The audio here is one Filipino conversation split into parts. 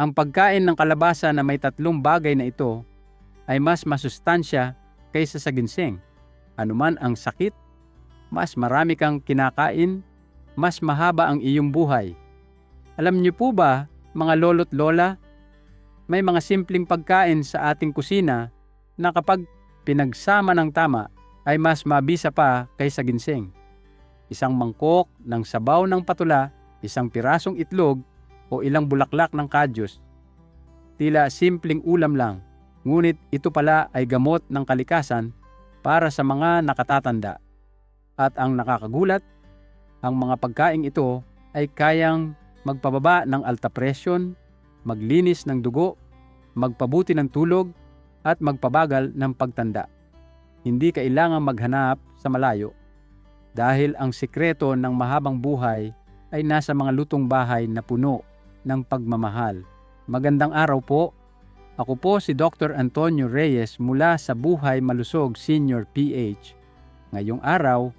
Ang pagkain ng kalabasa na may tatlong bagay na ito ay mas masustansya kaysa sa ginseng. Anuman ang sakit, mas marami kang kinakain, mas mahaba ang iyong buhay. Alam niyo po ba, mga lolo't lola, may mga simpleng pagkain sa ating kusina na kapag pinagsama ng tama ay mas mabisa pa kaysa ginseng. Isang mangkok ng sabaw ng patula, isang pirasong itlog o ilang bulaklak ng kadyos. Tila simpleng ulam lang, ngunit ito pala ay gamot ng kalikasan para sa mga nakatatanda. At ang nakakagulat, ang mga pagkaing ito ay kayang magpababa ng alta presyon, maglinis ng dugo, magpabuti ng tulog, at magpabagal ng pagtanda. Hindi kailangan maghanap sa malayo dahil ang sikreto ng mahabang buhay ay nasa mga lutong bahay na puno ng pagmamahal. Magandang araw po. Ako po si Dr. Antonio Reyes mula sa Buhay Malusog Senior PH. Ngayong araw,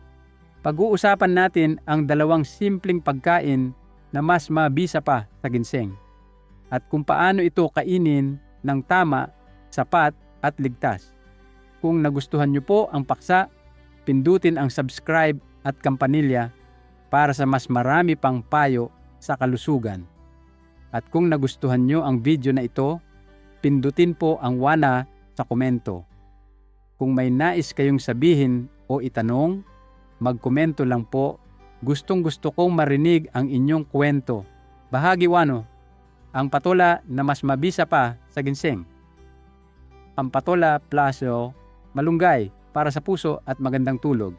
pag-uusapan natin ang dalawang simpleng pagkain na mas mabisa pa sa ginseng at kung paano ito kainin ng tama, sapat at ligtas. Kung nagustuhan niyo po ang paksa, pindutin ang subscribe at kampanilya para sa mas marami pang payo sa kalusugan. At kung nagustuhan nyo ang video na ito, pindutin po ang wana sa komento. Kung may nais kayong sabihin o itanong, magkomento lang po. Gustong gusto kong marinig ang inyong kwento. Bahagi wano, ang patola na mas mabisa pa sa ginseng. Ang patola plaso, malunggay para sa puso at magandang tulog.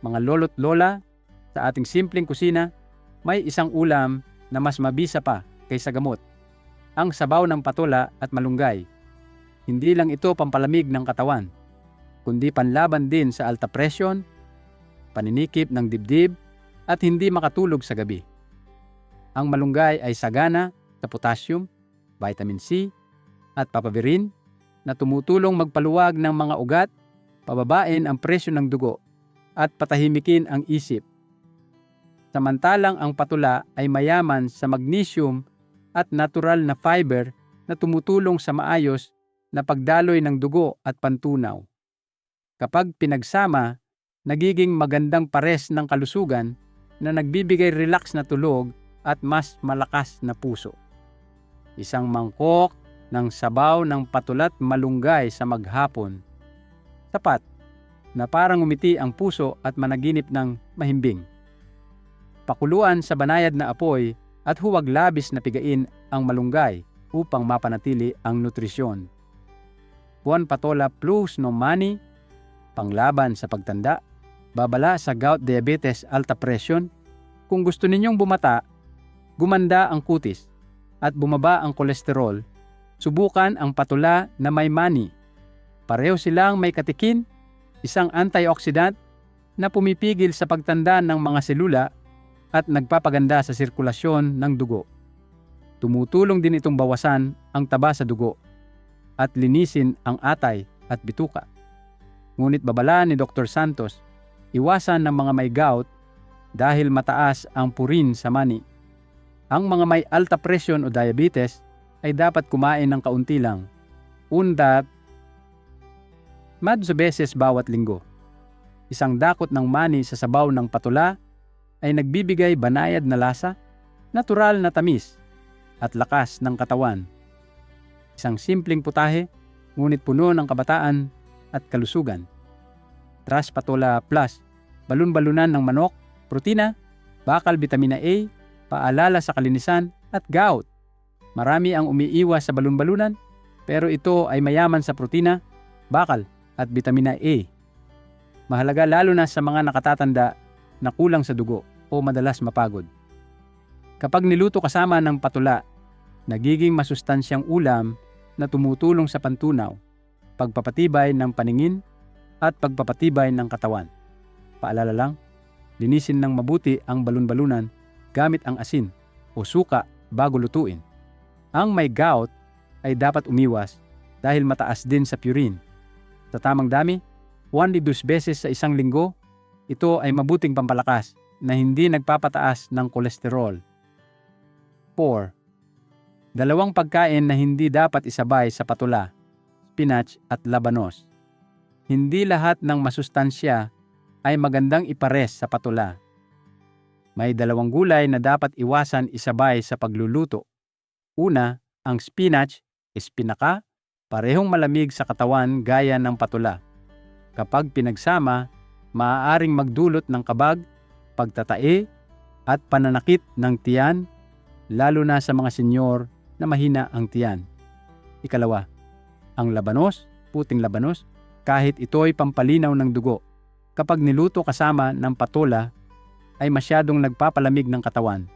Mga lolo't lola, sa ating simpleng kusina, may isang ulam na mas mabisa pa kaysa gamot. Ang sabaw ng patola at malunggay. Hindi lang ito pampalamig ng katawan, kundi panlaban din sa alta presyon, paninikip ng dibdib, at hindi makatulog sa gabi. Ang malunggay ay sagana sa potassium, vitamin C, at papavirin na tumutulong magpaluwag ng mga ugat, pababain ang presyo ng dugo, at patahimikin ang isip. Samantalang ang patula ay mayaman sa magnesium at natural na fiber na tumutulong sa maayos na pagdaloy ng dugo at pantunaw. Kapag pinagsama, nagiging magandang pares ng kalusugan na nagbibigay relax na tulog at mas malakas na puso. Isang mangkok ng sabaw ng patulat malunggay sa maghapon. Sapat na parang umiti ang puso at managinip ng mahimbing. Pakuluan sa banayad na apoy at huwag labis na pigain ang malunggay upang mapanatili ang nutrisyon. Juan Patola Plus no Money, panglaban sa pagtanda, babala sa gout diabetes alta presyon. Kung gusto ninyong bumata, gumanda ang kutis at bumaba ang kolesterol, subukan ang patula na may mani. Pareho silang may katikin, isang antioxidant na pumipigil sa pagtanda ng mga selula at nagpapaganda sa sirkulasyon ng dugo. Tumutulong din itong bawasan ang taba sa dugo at linisin ang atay at bituka. Ngunit babala ni Dr. Santos, iwasan ng mga may gout dahil mataas ang purin sa mani. Ang mga may alta presyon o diabetes ay dapat kumain ng kaunti lang. Undat, madso beses bawat linggo. Isang dakot ng mani sa sabaw ng patula ay nagbibigay banayad na lasa, natural na tamis, at lakas ng katawan. Isang simpleng putahe, ngunit puno ng kabataan at kalusugan. Tras Patula Plus, balon-balunan ng manok, protina, bakal vitamina A, paalala sa kalinisan at gout. Marami ang umiiwas sa balon-balunan pero ito ay mayaman sa protina, bakal at vitamina A. Mahalaga lalo na sa mga nakatatanda na kulang sa dugo o madalas mapagod. Kapag niluto kasama ng patula, nagiging masustansyang ulam na tumutulong sa pantunaw, pagpapatibay ng paningin at pagpapatibay ng katawan. Paalala lang, linisin ng mabuti ang balon-balunan gamit ang asin o suka bago lutuin. Ang may gout ay dapat umiwas dahil mataas din sa purine. Sa tamang dami, 1 to 2 beses sa isang linggo, ito ay mabuting pampalakas na hindi nagpapataas ng kolesterol. 4. Dalawang pagkain na hindi dapat isabay sa patula, spinach at labanos. Hindi lahat ng masustansya ay magandang ipares sa patula. May dalawang gulay na dapat iwasan isabay sa pagluluto. Una, ang spinach, espinaka, parehong malamig sa katawan gaya ng patula. Kapag pinagsama, maaaring magdulot ng kabag, pagtatae, at pananakit ng tiyan, lalo na sa mga senyor na mahina ang tiyan. Ikalawa, ang labanos, puting labanos, kahit ito'y pampalinaw ng dugo. Kapag niluto kasama ng patola, ay masyadong nagpapalamig ng katawan,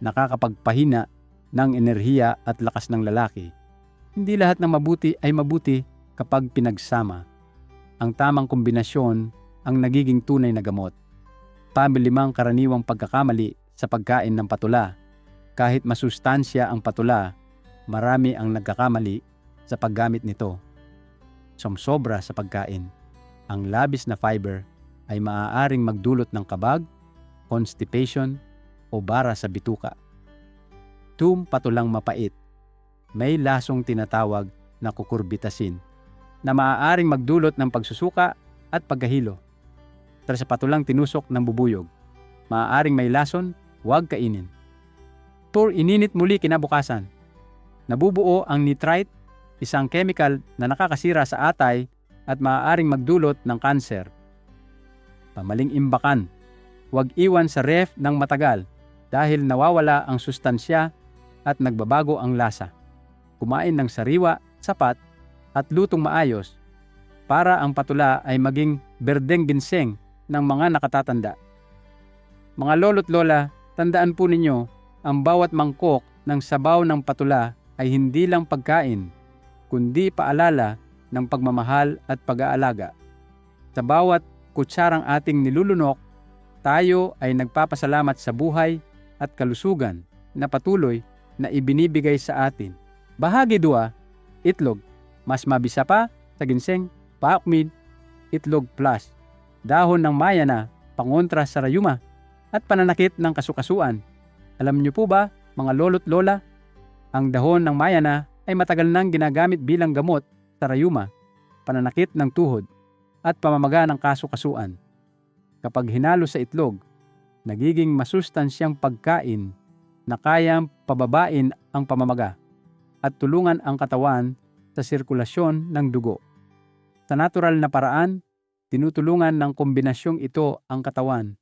nakakapagpahina ng enerhiya at lakas ng lalaki. Hindi lahat ng mabuti ay mabuti kapag pinagsama. Ang tamang kombinasyon ang nagiging tunay na gamot. Pabilimang karaniwang pagkakamali sa pagkain ng patula. Kahit masustansya ang patula, marami ang nagkakamali sa paggamit nito. Somsobra sa pagkain. Ang labis na fiber ay maaaring magdulot ng kabag, constipation, o bara sa bituka. Tum patulang mapait. May lasong tinatawag na kukurbitasin na maaaring magdulot ng pagsusuka at pagkahilo. Tara sa patulang tinusok ng bubuyog. Maaaring may lason, huwag kainin. Tur ininit muli kinabukasan. Nabubuo ang nitrite, isang chemical na nakakasira sa atay at maaaring magdulot ng kanser. Pamaling imbakan. Huwag iwan sa ref ng matagal dahil nawawala ang sustansya at nagbabago ang lasa. Kumain ng sariwa, sapat, at lutong maayos para ang patula ay maging berdeng ginseng ng mga nakatatanda. Mga lolo't lola, tandaan po ninyo, ang bawat mangkok ng sabaw ng patula ay hindi lang pagkain, kundi paalala ng pagmamahal at pag-aalaga. Sa bawat kutsarang ating nilulunok, tayo ay nagpapasalamat sa buhay at kalusugan na patuloy na ibinibigay sa atin. Bahagi 2, itlog. Mas mabisa pa sa ginseng, pakmid, itlog plus. Dahon ng mayana, pangontra sa rayuma, at pananakit ng kasukasuan. Alam niyo po ba, mga lolo't lola, ang dahon ng mayana ay matagal nang ginagamit bilang gamot sa rayuma, pananakit ng tuhod, at pamamaga ng kasukasuan. Kapag hinalo sa itlog, nagiging masustansyang pagkain na kayang pababain ang pamamaga at tulungan ang katawan sa sirkulasyon ng dugo. Sa natural na paraan, tinutulungan ng kombinasyong ito ang katawan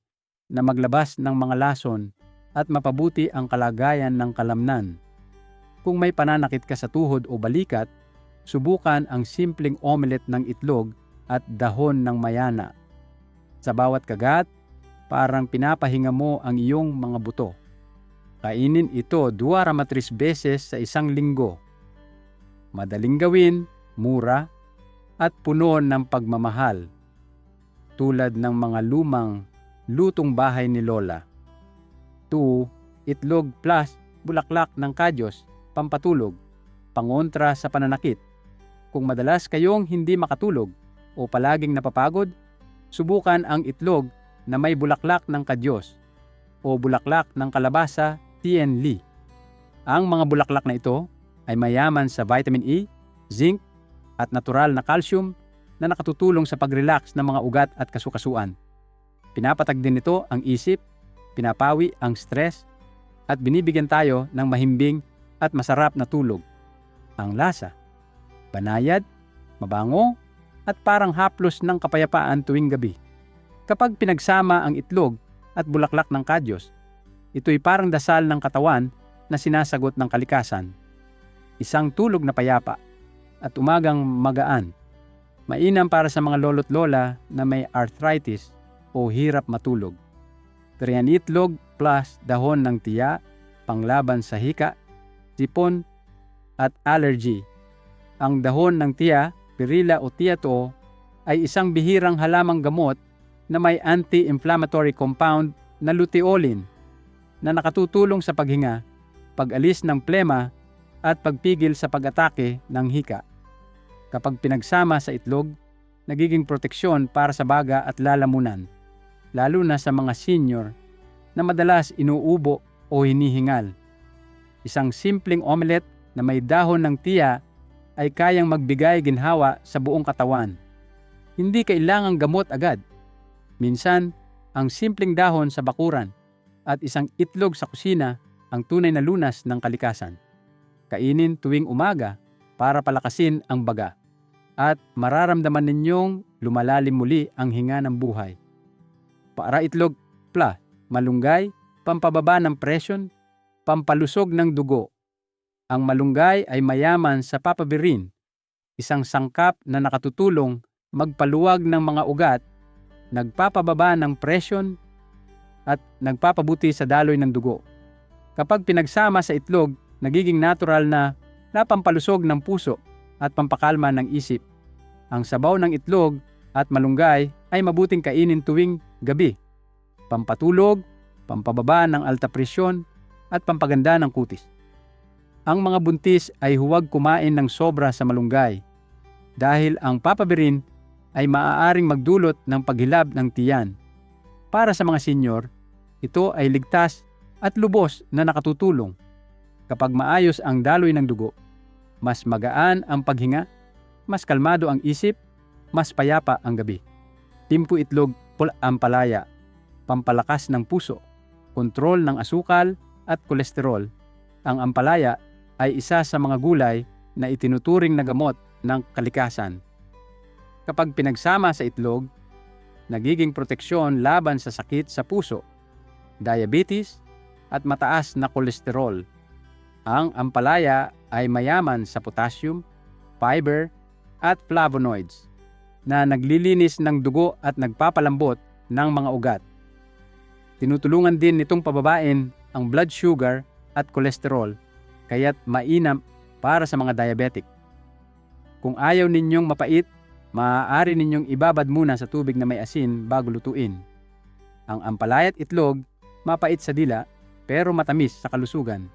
na maglabas ng mga lason at mapabuti ang kalagayan ng kalamnan. Kung may pananakit ka sa tuhod o balikat, subukan ang simpleng omelet ng itlog at dahon ng mayana. Sa bawat kagat, parang pinapahinga mo ang iyong mga buto. Kainin ito dua ramatris beses sa isang linggo. Madaling gawin, mura, at puno ng pagmamahal. Tulad ng mga lumang lutong bahay ni Lola. 2. Itlog plus bulaklak ng kadyos, pampatulog, pangontra sa pananakit. Kung madalas kayong hindi makatulog o palaging napapagod, subukan ang itlog na may bulaklak ng kadyos o bulaklak ng kalabasa Tien Li. Ang mga bulaklak na ito ay mayaman sa vitamin E, zinc, at natural na calcium na nakatutulong sa pag-relax ng mga ugat at kasukasuan. Pinapatag din nito ang isip, pinapawi ang stress, at binibigyan tayo ng mahimbing at masarap na tulog. Ang lasa, banayad, mabango, at parang haplos ng kapayapaan tuwing gabi. Kapag pinagsama ang itlog at bulaklak ng kadyos, Ito'y parang dasal ng katawan na sinasagot ng kalikasan. Isang tulog na payapa at umagang magaan. Mainam para sa mga lolo't lola na may arthritis o hirap matulog. Trian itlog plus dahon ng tiya, panglaban sa hika, sipon, at allergy. Ang dahon ng tiya, pirila o tiato ay isang bihirang halamang gamot na may anti-inflammatory compound na luteolin na nakatutulong sa paghinga, pag-alis ng plema at pagpigil sa pag-atake ng hika. Kapag pinagsama sa itlog, nagiging proteksyon para sa baga at lalamunan, lalo na sa mga senior na madalas inuubo o hinihingal. Isang simpleng omelette na may dahon ng tiya ay kayang magbigay ginhawa sa buong katawan. Hindi kailangang gamot agad. Minsan, ang simpleng dahon sa bakuran at isang itlog sa kusina ang tunay na lunas ng kalikasan. Kainin tuwing umaga para palakasin ang baga at mararamdaman ninyong lumalalim muli ang hinga ng buhay. Para itlog, pla, malunggay, pampababa ng presyon, pampalusog ng dugo. Ang malunggay ay mayaman sa papabirin, isang sangkap na nakatutulong magpaluwag ng mga ugat, nagpapababa ng presyon, at nagpapabuti sa daloy ng dugo. Kapag pinagsama sa itlog, nagiging natural na napampalusog ng puso at pampakalma ng isip. Ang sabaw ng itlog at malunggay ay mabuting kainin tuwing gabi. Pampatulog, pampababa ng alta presyon, at pampaganda ng kutis. Ang mga buntis ay huwag kumain ng sobra sa malunggay dahil ang papabirin ay maaaring magdulot ng paghilab ng tiyan. Para sa mga senior, ito ay ligtas at lubos na nakatutulong. Kapag maayos ang daloy ng dugo, mas magaan ang paghinga, mas kalmado ang isip, mas payapa ang gabi. Timpu itlog pula ampalaya, pampalakas ng puso, kontrol ng asukal at kolesterol. Ang ampalaya ay isa sa mga gulay na itinuturing na gamot ng kalikasan. Kapag pinagsama sa itlog, nagiging proteksyon laban sa sakit sa puso, diabetes, at mataas na kolesterol. Ang ampalaya ay mayaman sa potassium, fiber, at flavonoids na naglilinis ng dugo at nagpapalambot ng mga ugat. Tinutulungan din nitong pababain ang blood sugar at kolesterol kaya't mainam para sa mga diabetic. Kung ayaw ninyong mapait, maaari ninyong ibabad muna sa tubig na may asin bago lutuin. Ang ampalaya at itlog, mapait sa dila pero matamis sa kalusugan.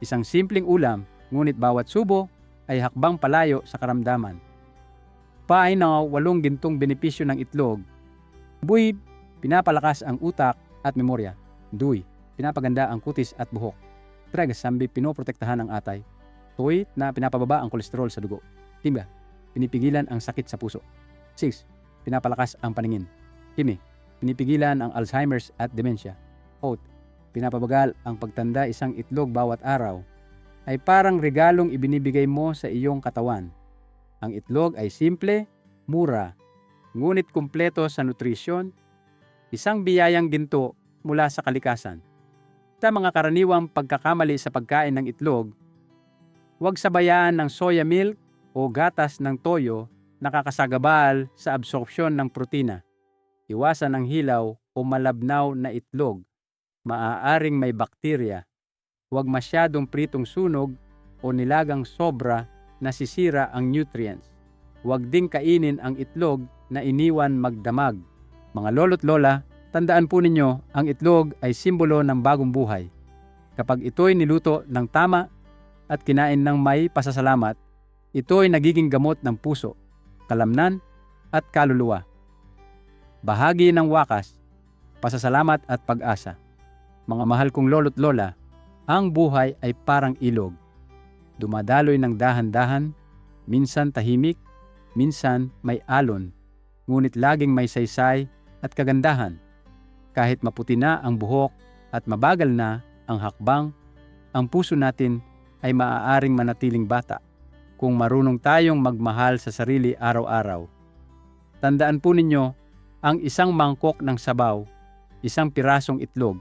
Isang simpleng ulam, ngunit bawat subo ay hakbang palayo sa karamdaman. Paay na walong gintong benepisyo ng itlog. Buy, pinapalakas ang utak at memorya. Duy, pinapaganda ang kutis at buhok. Treg, sambi pinoprotektahan ang atay. Toy, na pinapababa ang kolesterol sa dugo. Timba, pinipigilan ang sakit sa puso. 6. Pinapalakas ang paningin. Kimi, pinipigilan ang Alzheimer's at dementia. Oat, pinapabagal ang pagtanda isang itlog bawat araw ay parang regalong ibinibigay mo sa iyong katawan. Ang itlog ay simple, mura, ngunit kumpleto sa nutrisyon, isang biyayang ginto mula sa kalikasan. Sa mga karaniwang pagkakamali sa pagkain ng itlog, huwag sabayaan ng soya milk o gatas ng toyo na kakasagabal sa absorpsyon ng protina. Iwasan ang hilaw o malabnaw na itlog. Maaaring may bakterya. Huwag masyadong pritong sunog o nilagang sobra nasisira ang nutrients. Huwag ding kainin ang itlog na iniwan magdamag. Mga lolo't lola, tandaan po ninyo, ang itlog ay simbolo ng bagong buhay. Kapag ito'y niluto ng tama at kinain ng may pasasalamat, ito ay nagiging gamot ng puso, kalamnan at kaluluwa. Bahagi ng wakas, pasasalamat at pag-asa. Mga mahal kong lolo't lola, ang buhay ay parang ilog dumadaloy ng dahan-dahan, minsan tahimik, minsan may alon, ngunit laging may saysay at kagandahan. Kahit maputi na ang buhok at mabagal na ang hakbang, ang puso natin ay maaaring manatiling bata kung marunong tayong magmahal sa sarili araw-araw. Tandaan po ninyo, ang isang mangkok ng sabaw, isang pirasong itlog,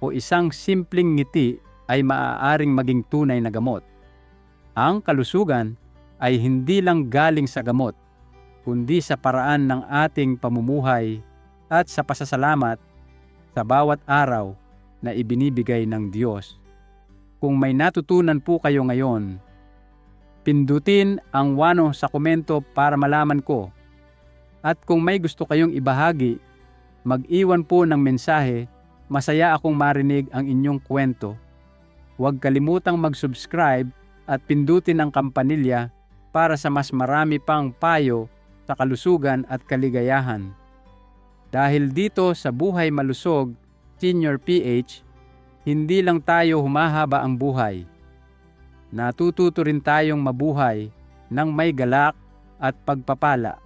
o isang simpleng ngiti ay maaaring maging tunay na gamot. Ang kalusugan ay hindi lang galing sa gamot, kundi sa paraan ng ating pamumuhay at sa pasasalamat sa bawat araw na ibinibigay ng Diyos. Kung may natutunan po kayo ngayon, pindutin ang wano sa komento para malaman ko. At kung may gusto kayong ibahagi, mag-iwan po ng mensahe, masaya akong marinig ang inyong kwento. Huwag kalimutang mag-subscribe at pindutin ang kampanilya para sa mas marami pang payo sa kalusugan at kaligayahan. Dahil dito sa Buhay Malusog Senior PH, hindi lang tayo humahaba ang buhay. Natututo rin tayong mabuhay ng may galak at pagpapala.